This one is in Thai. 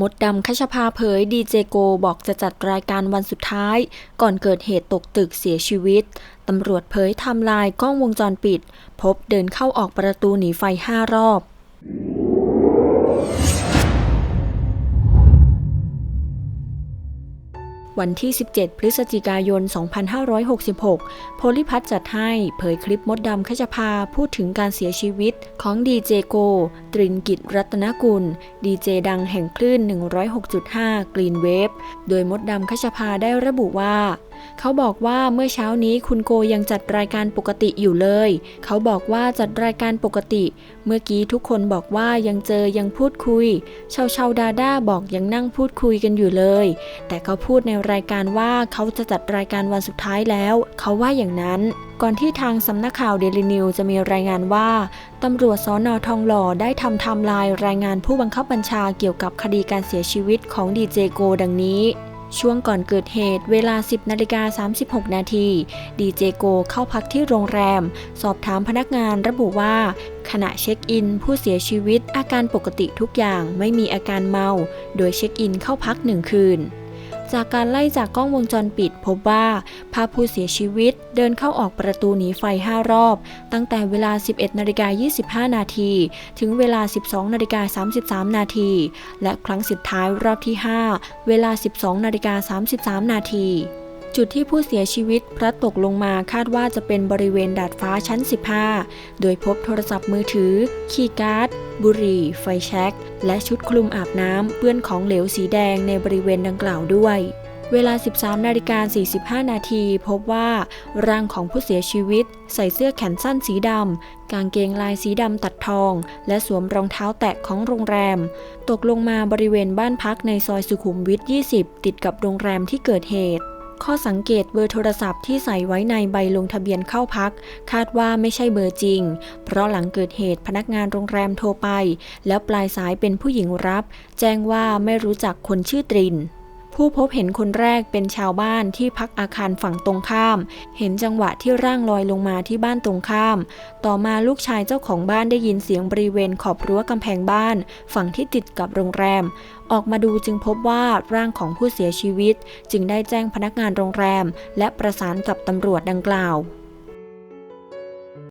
มดดำคชภาเผยดีเจโกบอกจะจัดรายการวันสุดท้าย ก่อนเกิดเหตุตกตึกเสียชีวิต ตำรวจเผยทำลายกล้องวงจรปิด พบเดินเข้าออกประตูหนีไฟห้ารอบ วันที่ 17 พฤศจิกายน 2566 โพลิพัฒจัดให้เผยคลิปมดดำขจภาพูดถึงการเสียชีวิตของดีเจโก ตรินกิจรัตนกุล ดีเจดังแห่งคลื่น 106.5 กรีนเวฟ โดยมดดำขจภาได้ระบุว่าเขาบอกว่าเมื่อเช้านี้คุณโกยังจัดรายการปกติอยู่เลย เขาบอกว่าจัดรายการปกติ เมื่อกี้ทุกคนบอกว่ายังเจอยังพูดคุย ชาวชาวดาด้าบอกยังนั่งพูดคุยกันอยู่เลย แต่เขาพูดในรายการว่าเขาจะจัดรายการวันสุดท้ายแล้ว เขาว่าอย่างนั้น ก่อนที่ทางสำนักข่าวเดลินิวจะมีรายงานว่าตำรวจสอนอทองหล่อได้ทำไทม์ไลน์รายงานผู้บังคับบัญชาเกี่ยวกับคดีการเสียชีวิตของดีเจโกดังนี้ช่วงก่อนเกิดเหตุเวลา 10นาฬิกา36 นาทีดีเจโกเข้าพักที่โรงแรม สอบถามพนักงานระบุว่า ขณะเช็คอิน ผู้เสียชีวิตอาการปกติทุกอย่างไม่มีอาการเมา โดยเช็คอินเข้าพักหนึ่งคืน จากการไล่จากกล้องวงจรปิดพบว่าภาพผู้เสียชีวิตเดินเข้าออกประตูหนีไฟ 5 รอบ ตั้งแต่เวลา 11นาฬิกา25 นาที ถึงเวลา 12นาฬิกา33 นาที และครั้งสุดท้ายรอบที่ 5 เวลา 12นาฬิกา33 นาที จุดที่ผู้เสียชีวิตพลัดตกลงมาคาดว่าจะเป็นบริเวณดาดฟ้าชั้น 15 โดยพบโทรศัพท์มือถือ คีย์การ์ด บุหรี่ ไฟแช็ก และชุดคลุมอาบน้ำเปื้อนของเหลวสีแดงในบริเวณดังกล่าวด้วยเวลา 13 นาฬิกา 45 นาที พบว่าร่างของผู้เสียชีวิต ใส่เสื้อแขนสั้นสีดำ กางเกงลายสีดำตัดทอง และสวมรองเท้าแตะของโรงแรม ตกลงมาบริเวณบ้านพักในซอยสุขุมวิท 20 ติดกับโรงแรมที่เกิดเหตุ ข้อสังเกตเบอร์โทรศัพท์ที่ใส่ไว้ในใบลงทะเบียนเข้าพัก คาดว่าไม่ใช่เบอร์จริง เพราะหลังเกิดเหตุพนักงานโรงแรมโทรไป แล้วปลายสายเป็นผู้หญิงรับ แจ้งว่าไม่รู้จักคนชื่อตริน ผู้พบเห็นคนแรกเป็นชาวบ้านที่พักอาคารฝั่งตรงข้าม เห็นจังหวะที่ร่างลอยลงมาที่บ้านตรงข้าม ต่อมาลูกชายเจ้าของบ้านได้ยินเสียงบริเวณขอบรั้วกำแพงบ้าน ฝั่งที่ติดกับโรงแรม ออกมาดูจึงพบว่าร่างของผู้เสียชีวิต จึงได้แจ้งพนักงานโรงแรม และประสานกับตำรวจดังกล่าว